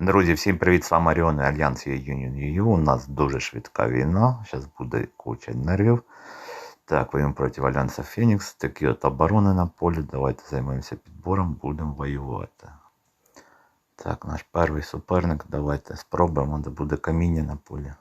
Друзі, всім привіт! З вами Оріон і Альянс Union. У нас дуже швидка війна. Зараз буде куча нервів. Так, воюємо проти Альянса Фенікс. Такі от оборони на полі. Давайте займемося підбором, будемо воювати. Так, наш перший суперник. Давайте спробуємо, де буде каміння на полі.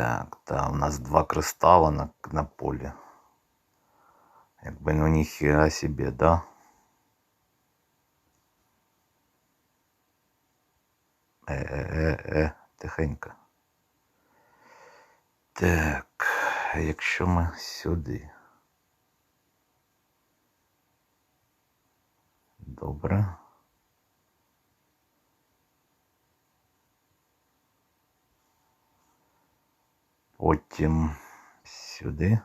Так, та у нас два кристала на, на полі. Якби ну ніхіра собі, да? Е-е-е, тихенько. Так, якщо ми сюди. Добре. Потім сюди.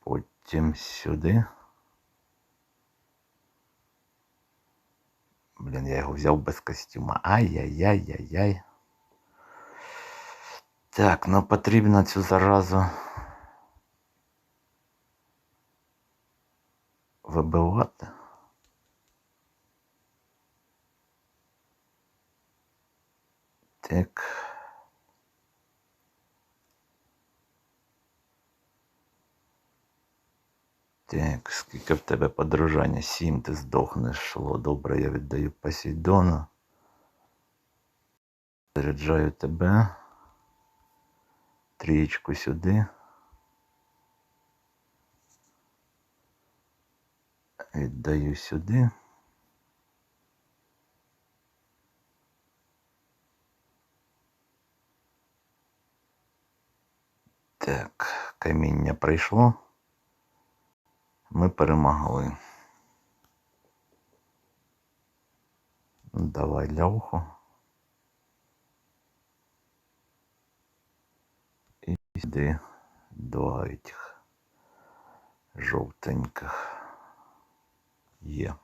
Потім сюди. Блін, я його взяв без костюма. Ай-яй-яй-яй-яй. Так, ну потрібно цю заразу вибивати. Так. Так, скільки в тебе подружання? Сім ти здохнеш. Шло. Добре, я віддаю Посейдону. Заряджаю тебе. Трієчку сюди. Віддаю сюди. Так, каміння прийшло. Ми перемогли. Давай лявуху. І сюди два этих жовтеньких є.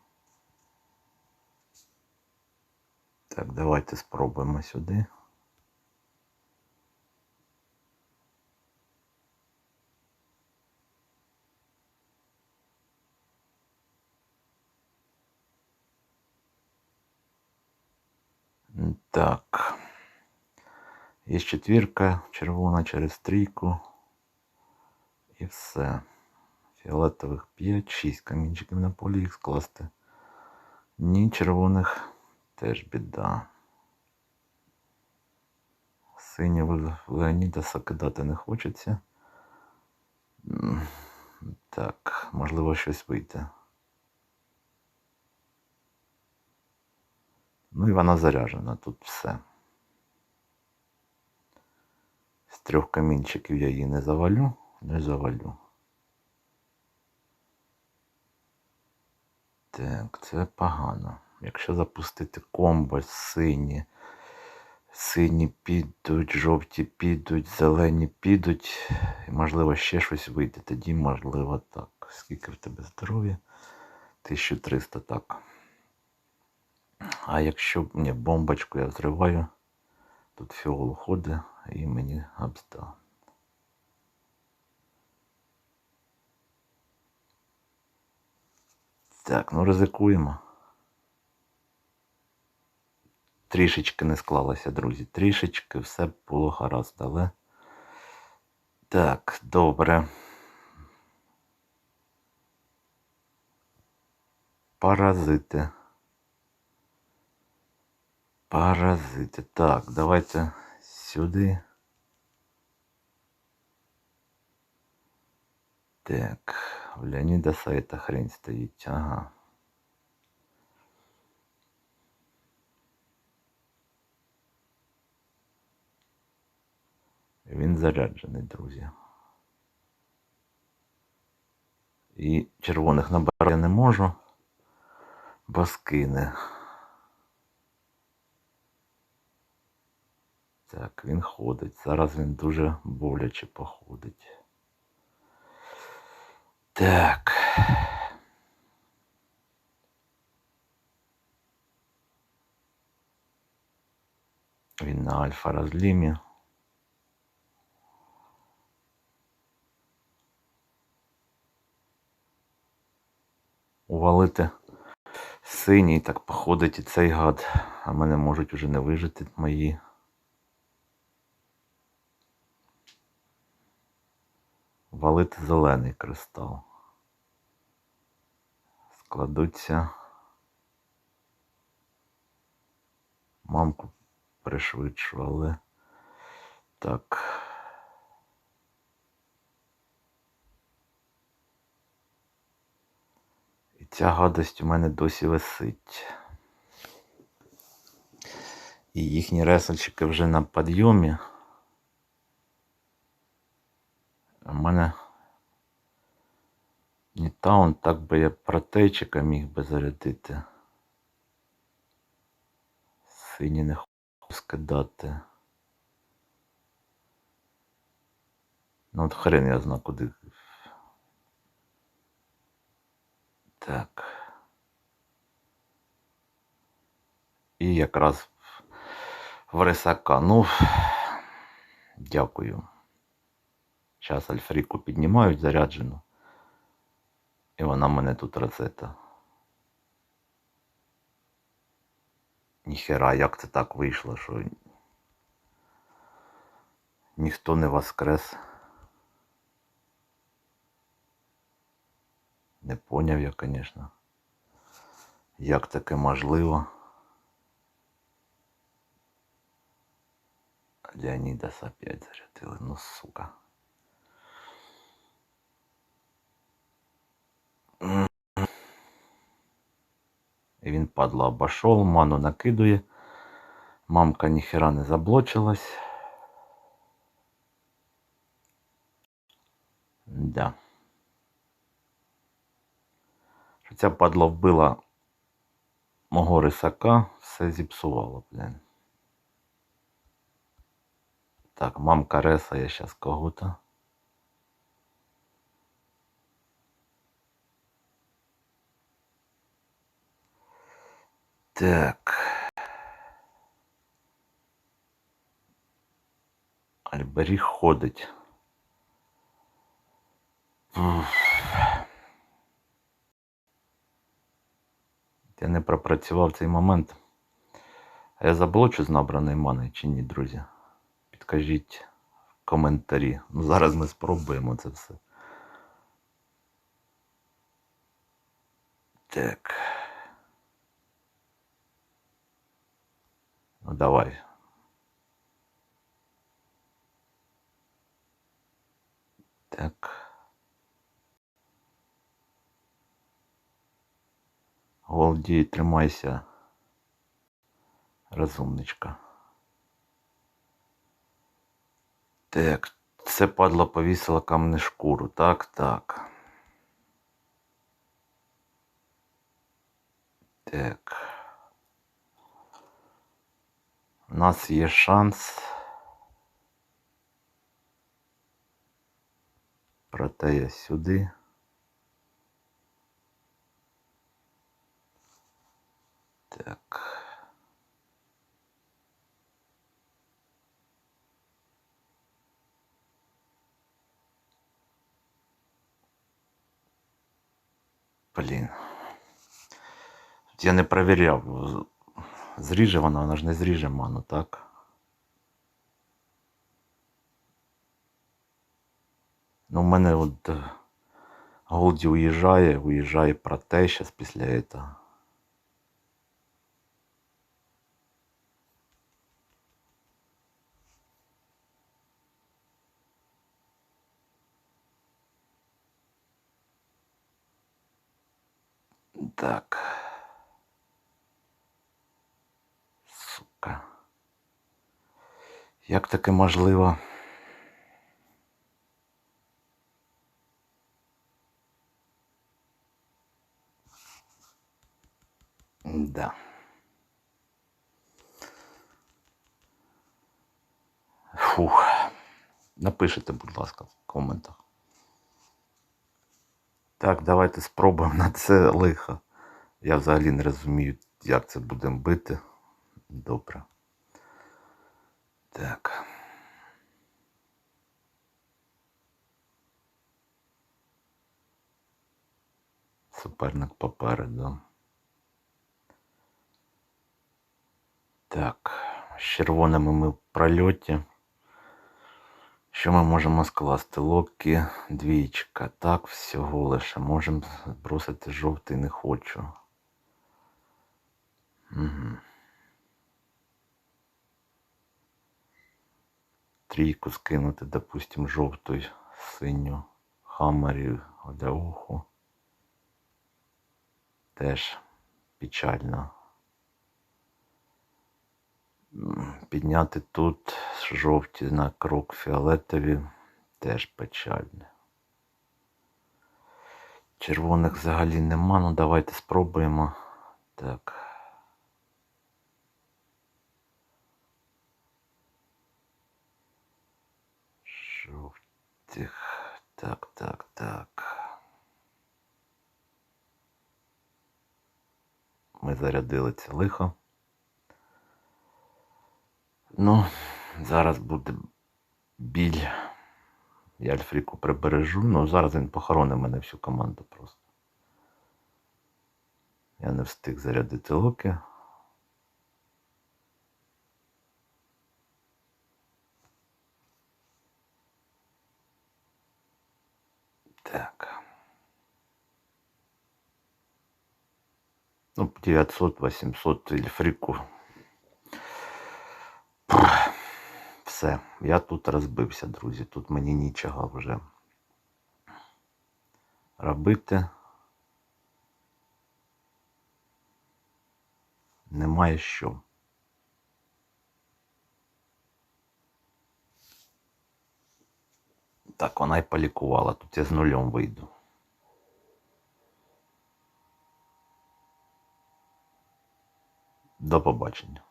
Так, давайте спробуємо сюди. Так. Є четвірка червона через трійку. І все. Фіолетових 5, 6 камінчиків на полі їх скласти. Ні, червоних теж біда. Синього Леонідаса кидати не хочеться. Так, можливо, щось вийде. Ну і вона заряжена, тут все. З трьох камінчиків я її не завалю, не завалю. Так, це погано. Якщо запустити комбо сині, сині підуть, жовті підуть, зелені підуть, і можливо ще щось вийде. Тоді, можливо, так. Скільки в тебе здоров'я? 1300 так. А якщо ні, бомбочку я взриваю, тут фіол уходить і мені обста. Так, ну ризикуємо. Трішечки не склалося, друзі. Трішечки все було гаразд, але. Так, добре. Паразити. Паразити. Так, давайте сюди. Так, в Леонідаса эта хрень стоїть. Ага. Він заряджений, друзі. І червоних набирати я не можу, бо скине. Так, він ходить. Зараз він дуже боляче походить. Так. Він на альфа розлімі. Увалити синій, так походить і цей гад, а мене можуть уже не вижити мої. Валити зелений кристал. Складуться. Мамку пришвидшували. Так. І ця гадость у мене досі висить. І їхні ресельчики вже на підйомі. У мене Нітаун, так би я протейчика міг би зарядити. Сині не хочу скидати. Ну от хрен я знаю куди. Так. І якраз в рисака. Ну, дякую. Зараз Альфріку піднімають заряджену. І вона мене тут розета. Ніхера, як це так вийшло, що ніхто не воскрес. Не поняв я, звісно. Як таке можливо? Леонідас опять зарядили, ну сука. Він падла обошов, ману накидує. Мамка ніхера не заблочилась. Да. Що ця падла вбила мого рисака, все зіпсувало, блін. Так, мамка ресає зараз кого-то. Так. Альберіг ходить. Я не пропрацював цей момент. А я заблочу з набраної мани чи ні, друзі? Підкажіть в коментарі. Ну, зараз ми спробуємо це все. Так. Ну давай. Так. Голді, тримайся. Розумничка. Так, це падло повісило камне шкуру. Так, так. Так. У нас є шанс. Проте я сюди. Так. Блін. Я не перевіряв. Зріже вона, вона ж не зріже ману, так? Ну, в мене от е, Голді уїжджає, уїжджає проте зараз після цього. Так. Сука. Як таке можливо? Да. Фух. Напишите, будь ласка, в коментах. Так, давайте спробуємо на це лихо. Я взагалі не розумію, як це будемо бити. Добре. Так. Суперник попереду. Так, з червоними ми в прольоті. Що ми можемо скласти? Локі, двічка. Так, всього лише. Можемо збросити жовтий не хочу. Угу. Трійку скинути, допустим, жовту, синю, хаммерів, одяуху. Теж печально. Підняти тут жовті на крок фіолетові теж печально. Червоних взагалі нема, ну давайте спробуємо. Так. Так, так, так. Ми зарядили це лихо. Ну, зараз буде біль. Я Альфріку прибережу, ну зараз він похоронить мене всю команду просто. Я не встиг зарядити луки. Так. Ну, 900, 800 Ельфрику. Все, я тут розбився, друзі. Тут мені нічого вже робити. Немає що. Так, вона й полікувала. Тут я з нульом вийду. До побачення.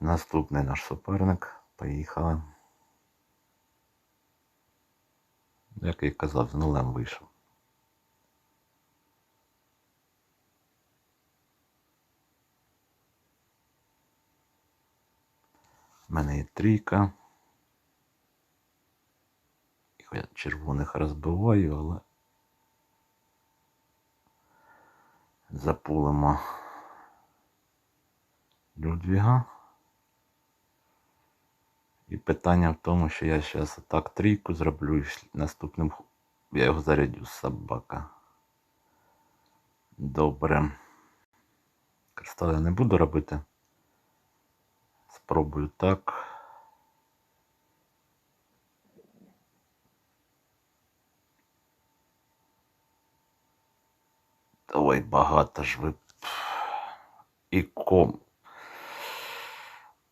Наступний наш суперник. Поїхали. Як я й казав, з нулем вийшов. У мене є трійка. Я червоних розбиваю, але запулимо Людвіга. І питання в тому, що я зараз отак трійку зроблю і наступним я його зарядю з собака. Добре. Кристали не буду робити. Спробую так. Ой, багато ж ви. І ком.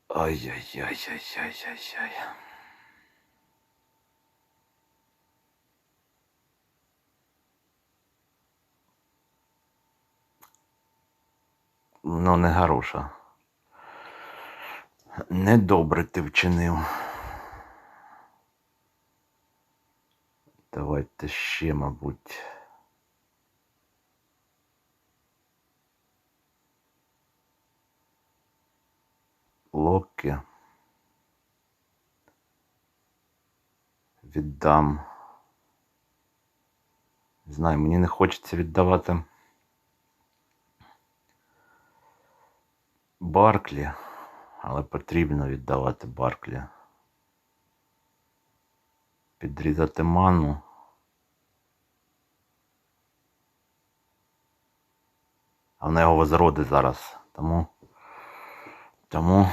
Ай-яй-яй-яй-яй-яй-яй. Ну, не хороша. Недобре ти вчинив. Давайте ще, мабуть. Локі. Віддам. Не знаю, мені не хочеться віддавати. Барклі, але потрібно віддавати Барклі. Підрізати ману. А вона його возроди зараз. Тому. Тому.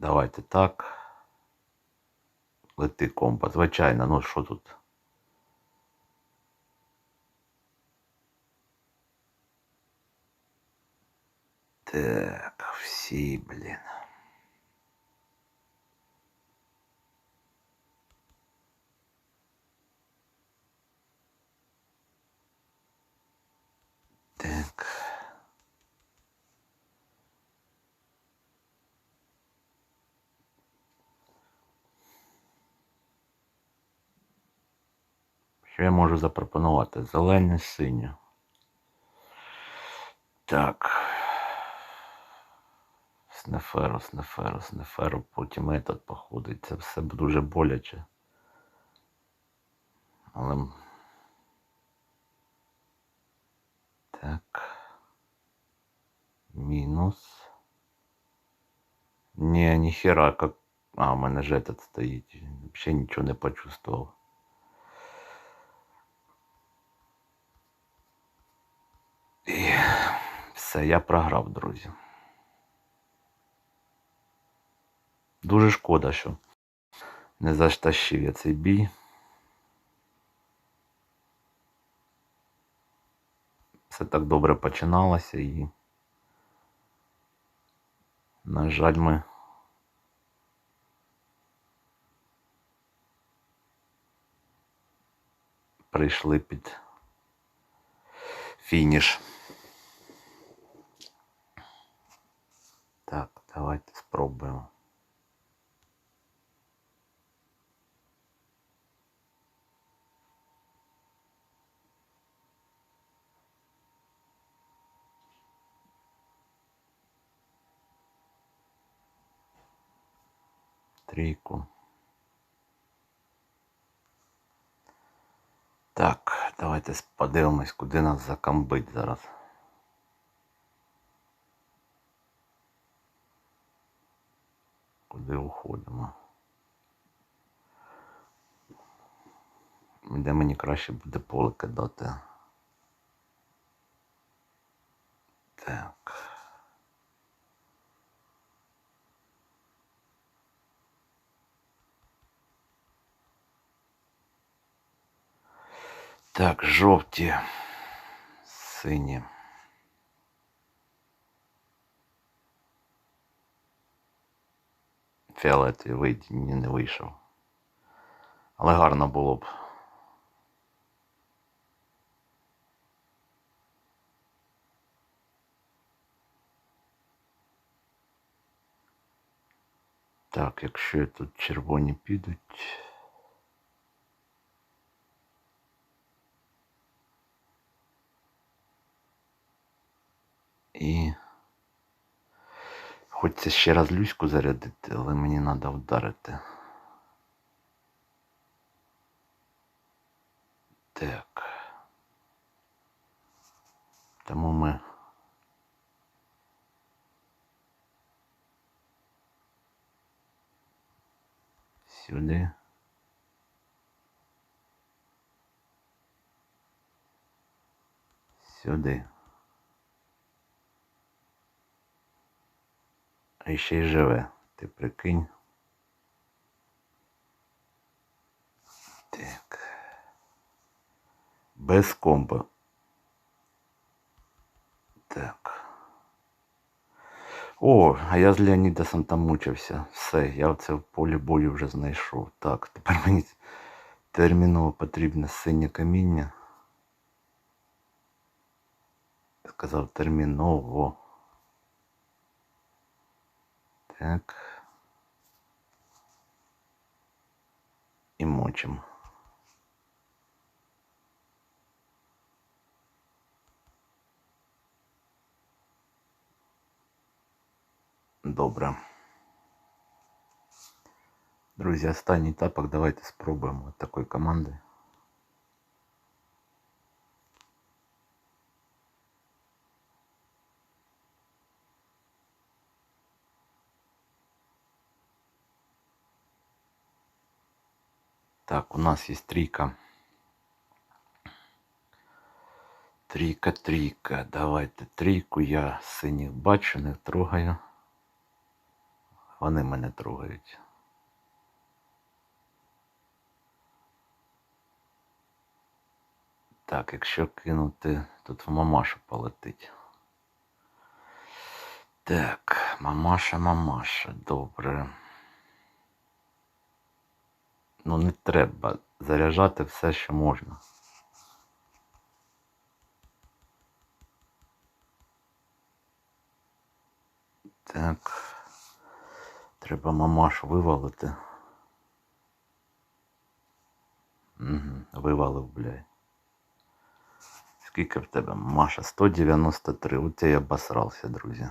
Давайте так. Лети компас. Звичайно, ну що тут? Так, всі, блін. Що я можу запропонувати? Зелене синє. Так. Снеферо, снеферо, снеферо, потім метод походить. Це все дуже боляче. Але. Так. Мінус. Не, ніхера, как... А, у мене ж этот стоїть. Вообще нічого не почувствував. І все, я програв, друзі. Дуже шкода, що не затащив я цей бій. Все так добре починалося і, на жаль, ми прийшли під фініш. Так, давайте спробуємо. Трійку. Так, давайте подивимось, куди нас закамбить зараз. Куди уходимо? Де мені краще буде поле кидати? Так, жовті, сині. Фіолетовий ні, не вийшов. Але гарно було б. Так, якщо тут червоні підуть. І хочеться ще раз люську зарядити, але мені треба вдарити. Так. Тому ми сюди. Сюди. А ще й живе. Ти прикинь. Так. Без комбо. Так. О, а я з Леонідасом там мучився. Все, я це в полі бою вже знайшов. Так, тепер мені терміново потрібне синє каміння. Сказав терміново. Так. І мочим. Добре. Друзі, останній тапок давайте спробуємо от такої команди. Так, у нас есть трійка. Трійка, трійка. Давайте трійку. Я синіх бачу, не трогаю. Вони мене трогають. Так, якщо кинути, тут в мамашу полетить. Так, мамаша, мамаша, добре. Ну не треба заряджати все, що можна. Так. Треба мамашу вивалити. Угу, вивалив, блядь. Скільки в тебе, Маша? 193. От я обосрався, друзі.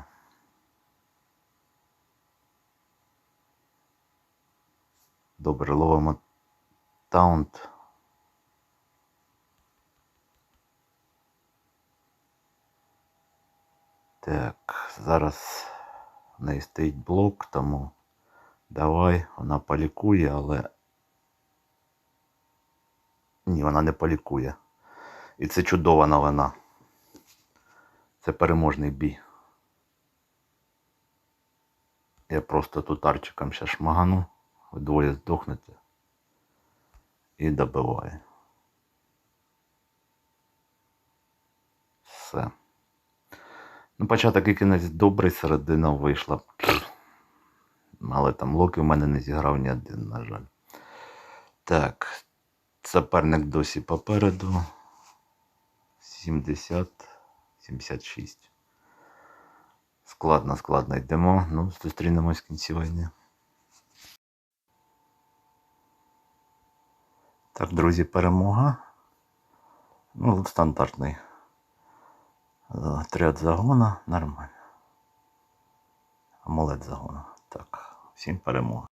Добре, ловимо таунт. Так, зараз в неї стоїть блок, тому давай, вона полікує, але. Ні, вона не полікує. І це чудова новина. Це переможний бій. Я просто тут арчиком ще шмагану, ви двоє здохнете і добиваю. Все. Ну, початок і кінець добрий, середина вийшла. Але там Локи в мене не зіграв ні один, на жаль. Так, соперник досі попереду. 70, 76. Складно, складно йдемо. Ну, зустрінемось в кінці війни. Так, друзі, перемога. Ну, стандартний. е, Отряд загона. Нормально. Амулет загона. Так, всім перемога.